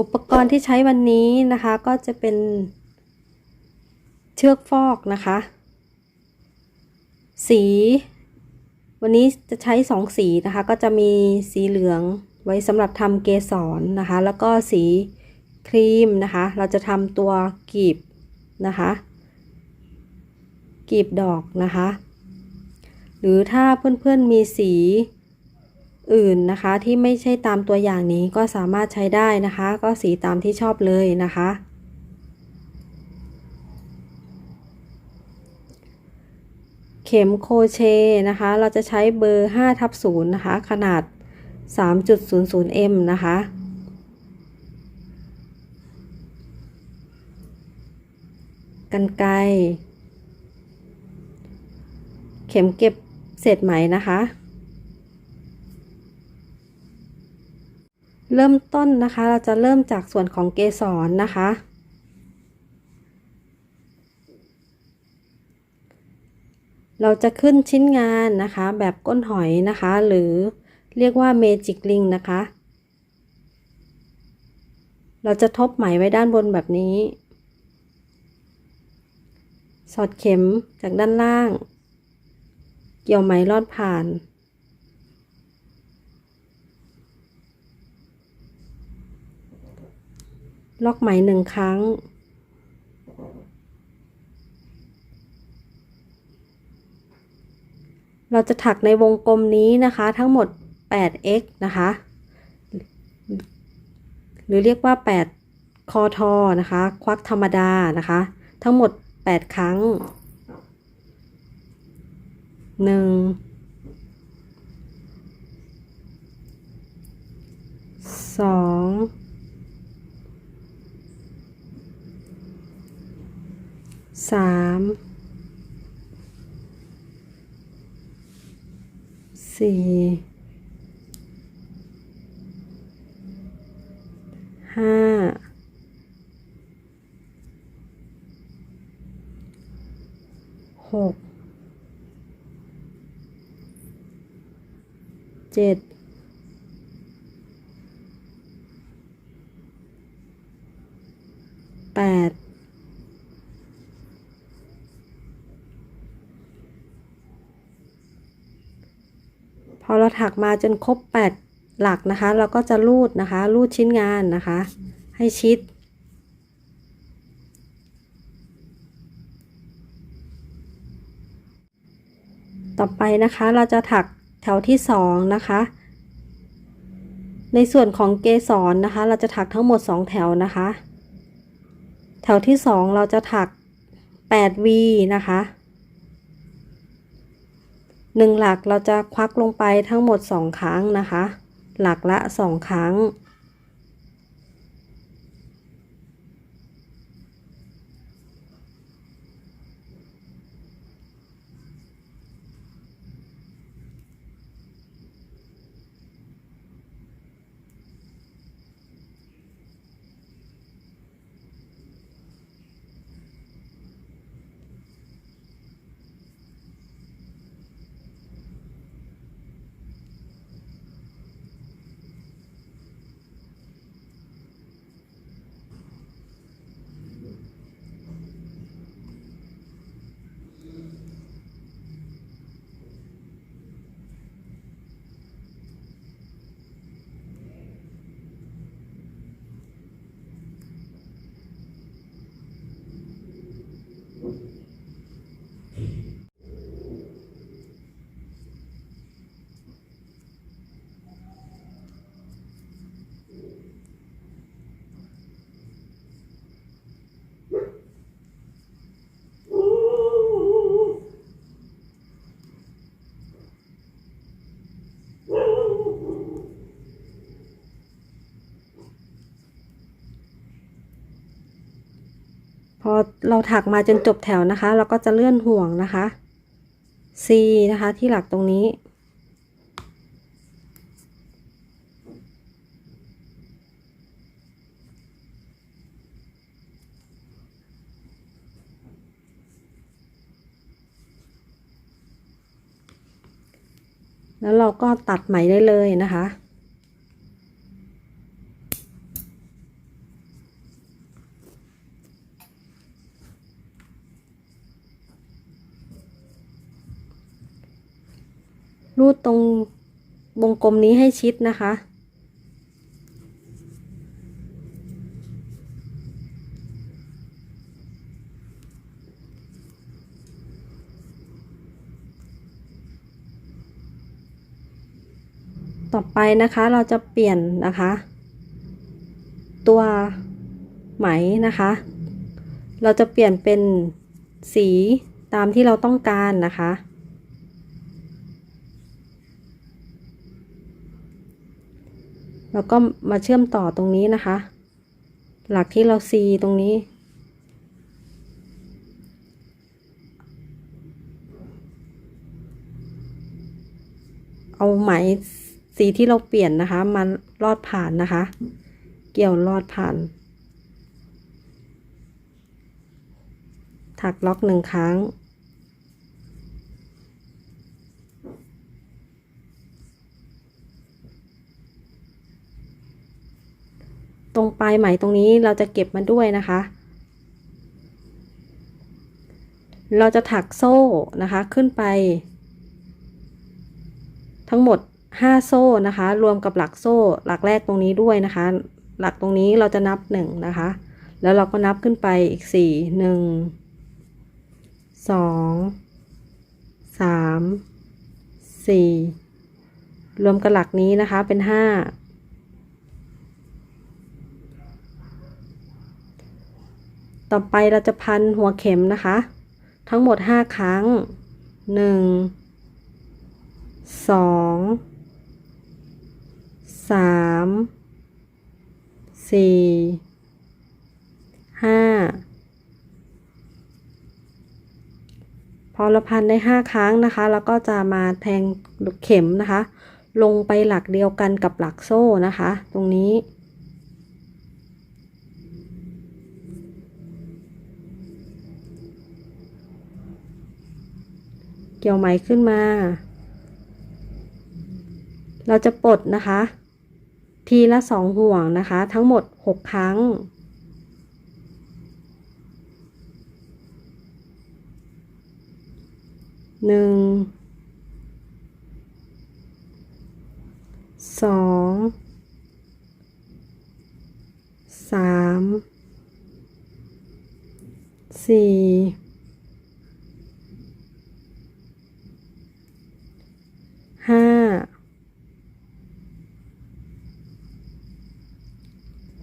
อุปกรณ์ที่ใช้วันนี้นะคะก็จะเป็นเชือกฟอกนะคะ สี วันนี้จะใช้สองสีนะคะ ก็จะมีสีเหลืองไว้สำหรับทำเกสรนะคะ แล้วก็สีครีมนะคะ เราจะทำตัวกีบนะคะกีบดอกนะคะ หรือถ้าเพื่อนๆมีสี อื่นนะคะ ที่ไม่ใช่ตามตัวอย่างนี้ก็สามารถใช้ได้นะคะ ก็สีตามที่ชอบเลยนะคะ เข็มโคเชนะคะ เราจะใช้เบอร์5ทับ0นะคะ ขนาด 3.00 m นะคะกันไกเข็มเก็บเศษไหมนะคะ เริ่มต้นนะคะ เราจะเริ่มจากส่วนของเกสรนะคะ เราจะขึ้นชิ้นงานนะคะ แบบก้นหอยนะคะ หรือเรียกว่าเมจิกลิงนะคะ เราจะทบไหมไว้ด้านบนแบบนี้ สอดเข็มจากด้านล่าง เกี่ยวไหมลอดผ่าน ล็อกไหมหนึ่งครั้ง เราจะถักในวงกลมนี้นะคะ ทั้งหมด 8x นะคะ หรือเรียกว่า 8 คอทอนะคะ ควักธรรมดานะคะ ทั้งหมด 8 ครั้ง 1 2 3สี่ห้าหกเจ็ดแปด พ อเราถักมาจนครบ 8 หลักนะคะ เราก็จะรูดนะคะ รูดชิ้นงานนะคะ ให้ชิด ต่อไปนะคะเราจะถักแถวที่ 2 นะคะ ในส่วนของเกสรนะคะ เราจะถักทั้งหมด 2 แถวนะคะ แถวที่ 2 เราจะถัก 8V นะคะ หนึ่งหลักเราจะควักลงไปทั้งหมดสองครั้งนะคะ หลักละสองครั้ง พ อเราถักมาจนจบแถวนะคะ เราก็จะเลื่อนห่วงนะคะ C นะคะที่หลักตรงนี้ แล้วเราก็ตัดไหมได้เลยนะคะ รูดตรงวงกลมนี้ให้ชิดนะคะ ต่อไปนะคะเราจะเปลี่ยนนะคะ ตัวไหมนะคะ เราจะเปลี่ยนเป็นสีตามที่เราต้องการนะคะ แล้วก็มาเชื่อมต่อตรงนี้นะคะ หลักที่เราซีตรงนี้ เอาไหมสีที่เราเปลี่ยนนะคะมาลอดผ่านนะคะ เกี่ยวลอดผ่าน ถักล็อกหนึ่งครั้ง ตรงปลายไหมตรงนี้เราจะเก็บมาด้วยนะคะ เราจะถักโซ่นะคะขึ้นไป ทั้งหมด 5 โซ่นะคะ รวมกับหลักโซ่หลักแรกตรงนี้ด้วยนะคะ หลักตรงนี้เราจะนับ 1 นะคะ แล้วเราก็นับขึ้นไปอีก 4 1 2 3 4 รวมกับหลักนี้นะคะเป็น 5 ต่อไปเราจะพันหัวเข็มนะคะ ทั้งหมด 5 ครั้ง1สองสามสี่ห้าพอเราพันได้ห้าครั้งนะคะแล้วก็จะมาแทงเข็มนะคะ ลงไปหลักเดียวกันกับหลักโซ่นะคะ ตรงนี้ เกี่ยวไหมขึ้นมา เราจะปลดนะคะ ทีละสองห่วงนะคะ ทั้งหมดหกครั้ง หนึ่ง สอง สาม สี่ ห้า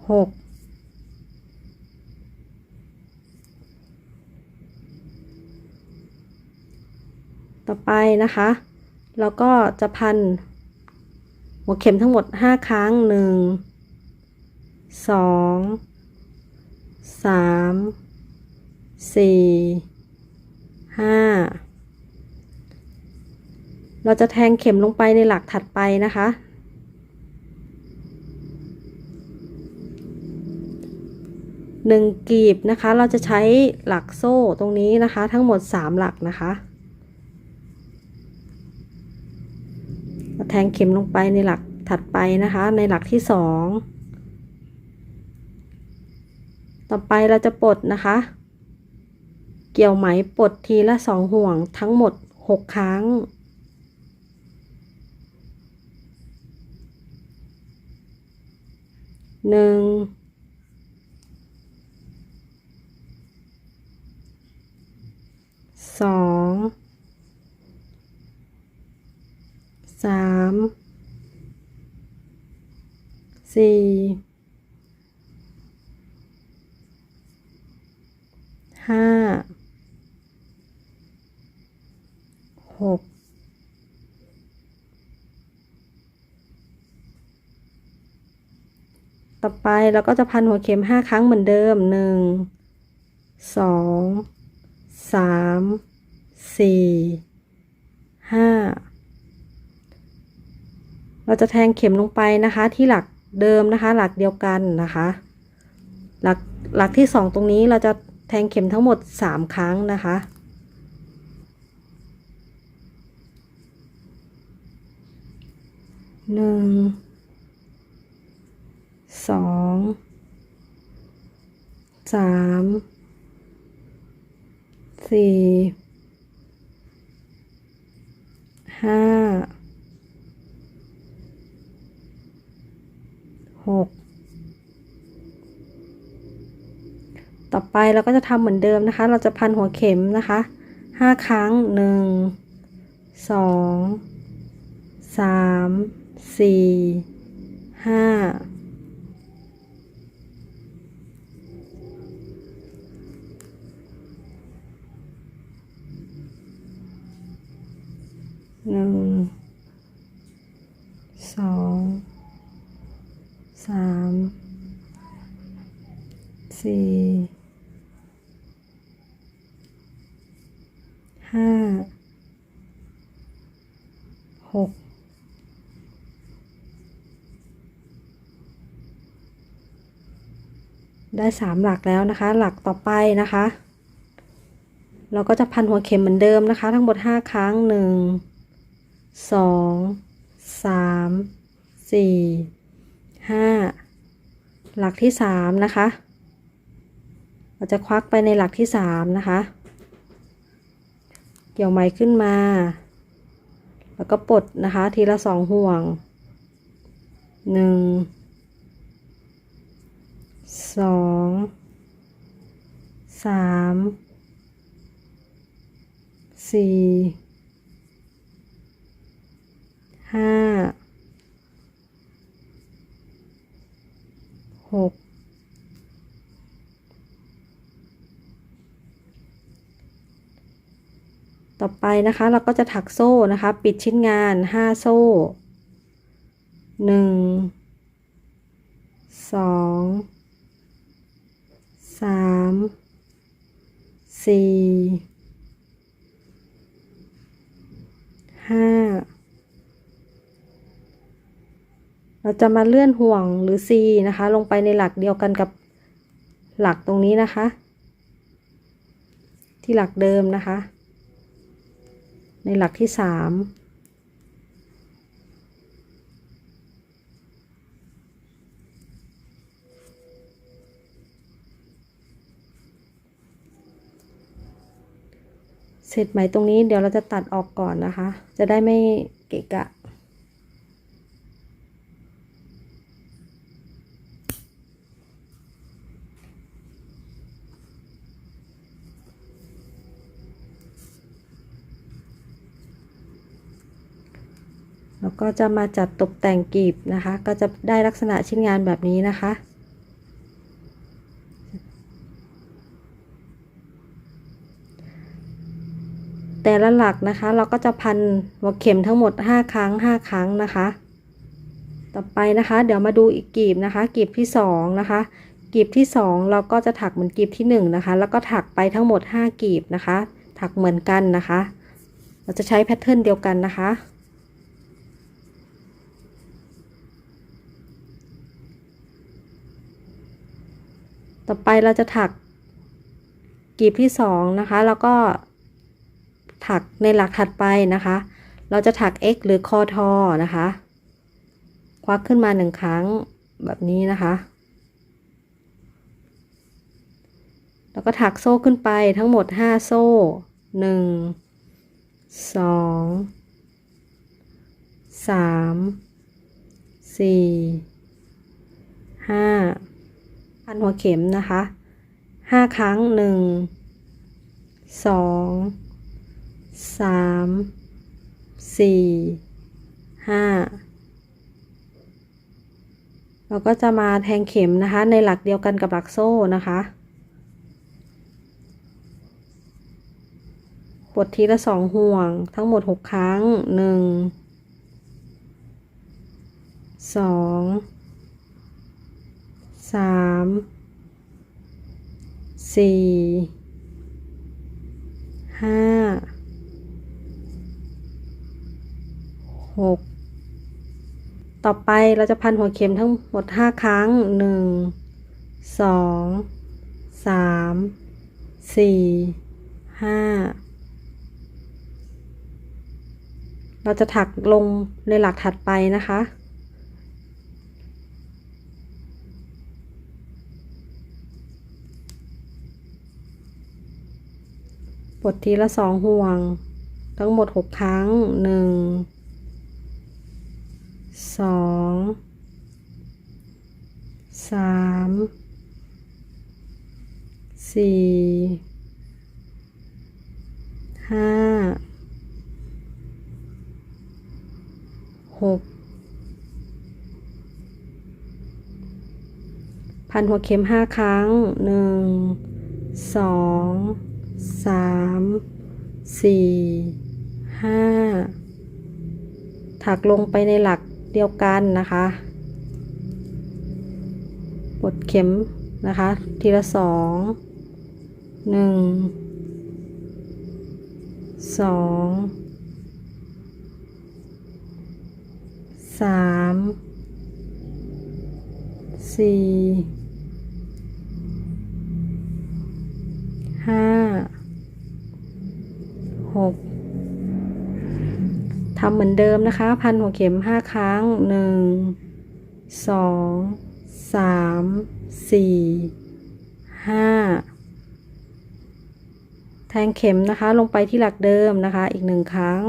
หก ต่อ ไปนะคะเราก็จะพัน หัวเข็มทั้งหมด 5 ครั้ง 1 2 3 4 5 เราจะแทงเข็มลงไปในหลักถัดไปนะคะหนึ่งกีบนะคะ เราจะใช้หลักโซ่ตรงนี้นะคะ ทั้งหมดสามหลักนะคะ แทงเข็มลงไปในหลักถัดไปนะคะ ในหลักที่สองต่อไปเราจะปลดนะคะ เกี่ยวไหมปลดทีละสองห่วงทั้งหมดหกครั้ง หนึ่ง สอง สาม สี่ห้าหกต่อไปเราก็จะพันหัวเข็มห้าครั้งเหมือนเดิมหนึ่งสองสามสี่ห้าเราจะแทงเข็มลงไปนะคะที่หลัก เดิมนะคะ หลักเดียวกันนะคะ หลักหลักที่สองตรงนี้เราจะแทงเข็มทั้งหมดสามครั้งนะคะหนึ่งสองสามสี่ห้า หกต่อไปเราก็จะทำเหมือนเดิมนะคะ เราจะพันหัวเข็มนะคะห้าครั้งหนึ่งสองสามสี่ห้าหนึ่งสอง สามสี่ห้าหกได้สามหลักแล้วนะคะ หลักต่อไปนะคะ เราก็จะพันหัวเข็มเหมือนเดิมนะคะ ทั้งหมดห้าครั้งหนึ่งสองสาม ห้าหลักที่สามนะคะ เราจะควักไปในหลักที่สามนะคะ เกี่ยวไหมขึ้นมา แล้วก็ปลดนะคะทีละสองห่วงหนึ่งสองสามสี่ห้า หกต่อไปนะคะเราก็จะถักโซ่นะคะ ปิดชิ้นงานห้าโซ่หนึ่งสองสามสี่ห้า เราจะมาเลื่อนห่วงหรือ C นะคะ ลงไปในหลักเดียวกันกับหลักตรงนี้นะคะ ที่หลักเดิมนะคะ ในหลักที่สามเสร็จไหมตรงนี้เดี๋ยวเราจะตัดออกก่อนนะคะ จะได้ไม่เกะกะ แล้ว ก็จะมาจัดตกแต่งกลีบนะคะ ก็จะได้ลักษณะชิ้นงานแบบนี้นะคะ แต่ละหลักนะคะเราก็จะพันหัวเข็มทั้งหมด 5 ครั้ง 5 ครั้งนะคะ ต่อไปนะคะ เดี๋ยวมาดูอีกกลีบนะคะกลีบที่ 2 นะคะกลีบที่ 2 เราก็จะถักเหมือนกลีบที่1นะคะ แล้วก็ถักไปทั้งหมด 5กลีบนะคะ ถักเหมือนกันนะคะ เราจะใช้แพทเทิร์นเดียวกันนะคะ ต่อไปเราจะถักกลีบที่สองนะคะ แล้วก็ถักในหลักถัดไปนะคะ เราจะถัก x หรือคอทอนะคะ ควักขึ้นมาหนึ่งครั้งแบบนี้นะคะ แล้วก็ถักโซ่ขึ้นไปทั้งหมด 5 โซ่1 2 3 4 5 พันหัวเข็มนะคะห้าครั้งหนึ่งสองสามสี่ห้าเราก็จะมาแทงเข็มนะคะ ในหลักเดียวกันกับหลักโซ่นะคะปลดทีละสองห่วงทั้งหมดหกครั้งหนึ่งสอง สามสี่ห้าหกต่อไปเราจะพันหัวเข็มทั้งหมดห้าครั้งหนึ่งสองสามสี่ห้าเราจะถักลงในหลักถัดไปนะคะ ปดทีละสองห่วง ทั้งหมดหกครั้งหนึ่งสองสามสี่ห้าหกพันหัวเข็มห้าครั้งหนึ่งสอง สามสี่ห้าถักลงไปในหลักเดียวกันนะคะปลดเข็มนะคะ ทีละสองหนึ่งสองสามสี่ำเหมือนเดิมนะคะ พันหัวเข็มห้าครั้งหนึ่งสองสามสี่ห้าแทงเข็มนะคะลงไปที่หลักเดิมนะคะ อีกหนึ่งครั้ง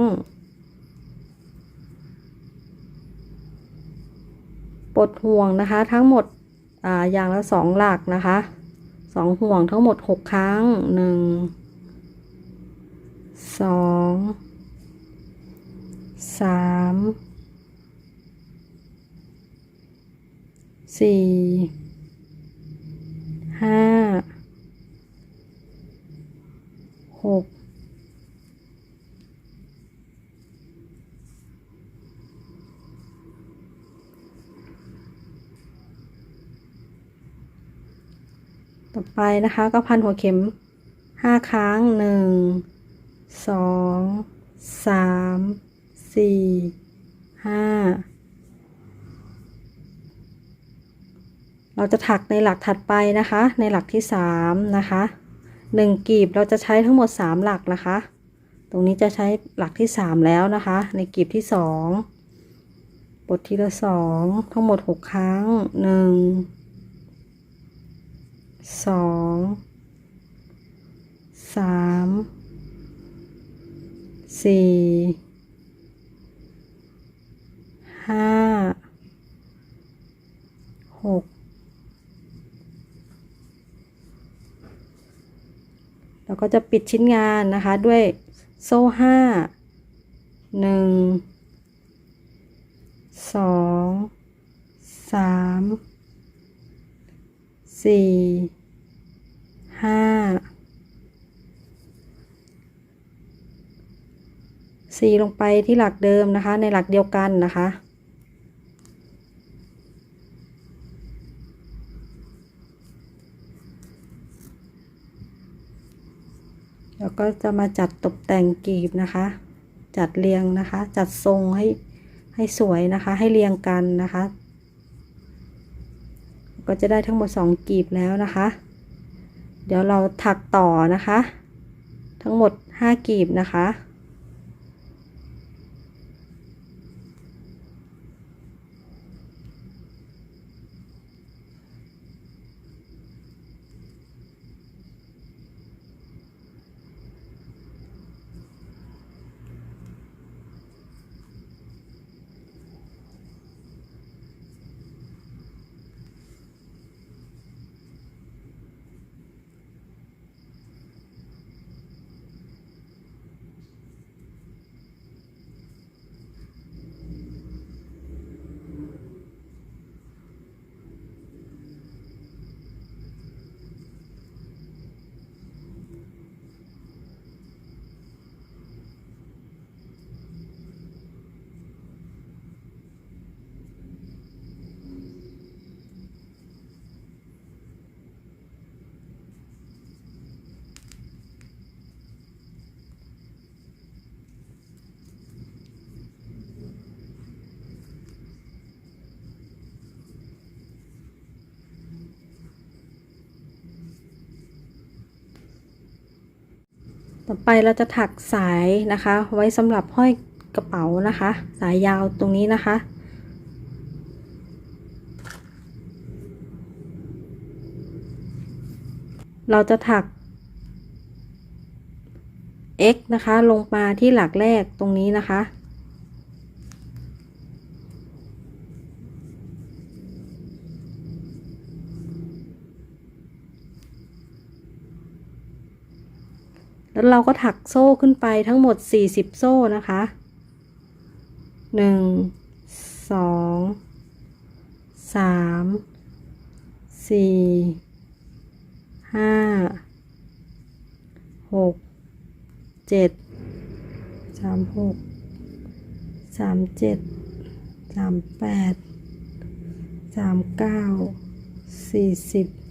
ปลดห่วงนะคะทั้งหมดอ่าอย่างละสองหลักนะคะสองห่วงทั้งหมดหกครั้งหนึ่งสอง สามสี่ห้าหกต่อไปนะคะก็พันหัวเข็มห้าครั้งหนึ่งสองสาม สี่ห้าเราจะถักในหลักถัดไปนะคะ ในหลักที่สามนะคะหนึ่งกีบเราจะใช้ทั้งหมดสามหลักนะคะ ตรงนี้จะใช้หลักที่สามแล้วนะคะ ในกีบที่สองบททีละสองทั้งหมดหกครั้งหนึ่งสองสามสี่ ห้าหกแล้วก็จะปิดชิ้นงานนะคะด้วยโซ่ห้าหนึ่งสองสามสี่ห้าสี่ลงไปที่หลักเดิมนะคะ ในหลักเดียวกันนะคะ แล้ว ก็จะมาจัดตกแต่งกีบนะคะ จัดเรียงนะคะ จัดทรงให้ให้สวยนะคะ ให้เรียงกันนะคะ ก็จะได้ทั้งหมดสองกีบแล้วนะคะ เดี๋ยวเราถักต่อนะคะ ทั้งหมดห้ากีบนะคะ ต่อไปเราจะถักสายนะคะ ไว้สำหรับห้อยกระเป๋านะคะ สายยาวตรงนี้นะคะ เราจะถัก x นะคะ ลงมาที่หลักแรกตรงนี้นะคะ แล้วเราก็ถักโซ่ขึ้นไปทั้งหมด 40 โซ่นะคะ 1 2 3 4 5 6 7 3 6 3 7 3 8 3 9 40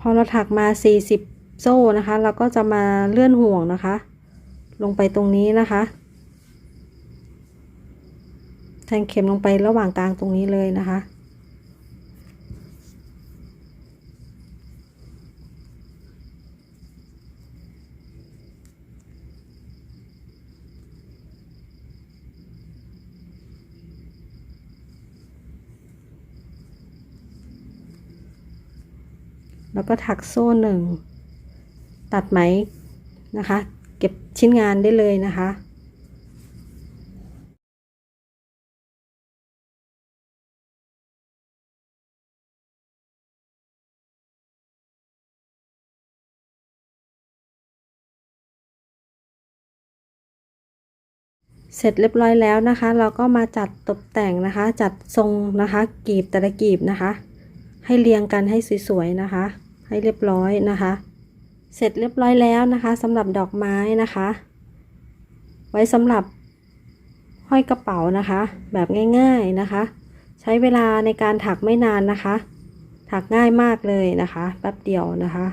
พอเราถักมา 40 โซ่นะคะ เราก็จะมาเลื่อนห่วงนะคะ ลงไปตรงนี้นะคะแทงเข็มลงไประหว่างกลางตรงนี้เลยนะคะ ก็ถักโซ่หนึ่ง ตัดไหมนะคะ เก็บชิ้นงานได้เลยนะคะเสร็จเรียบร้อยแล้วนะคะ เราก็มาจัดตกแต่งนะคะ จัดทรงนะคะ กีบแต่ละกีบนะคะ ให้เรียงกันให้สวยๆนะคะ ให้เรียบร้อยนะคะ เสร็จเรียบร้อยแล้วนะคะสำหรับดอกไม้นะคะ ไว้สำหรับห้อยกระเป๋านะคะ แบบง่ายๆนะคะ ใช้เวลาในการถักไม่นานนะคะ ถักง่ายมากเลยนะคะ แป๊บเดียวนะคะ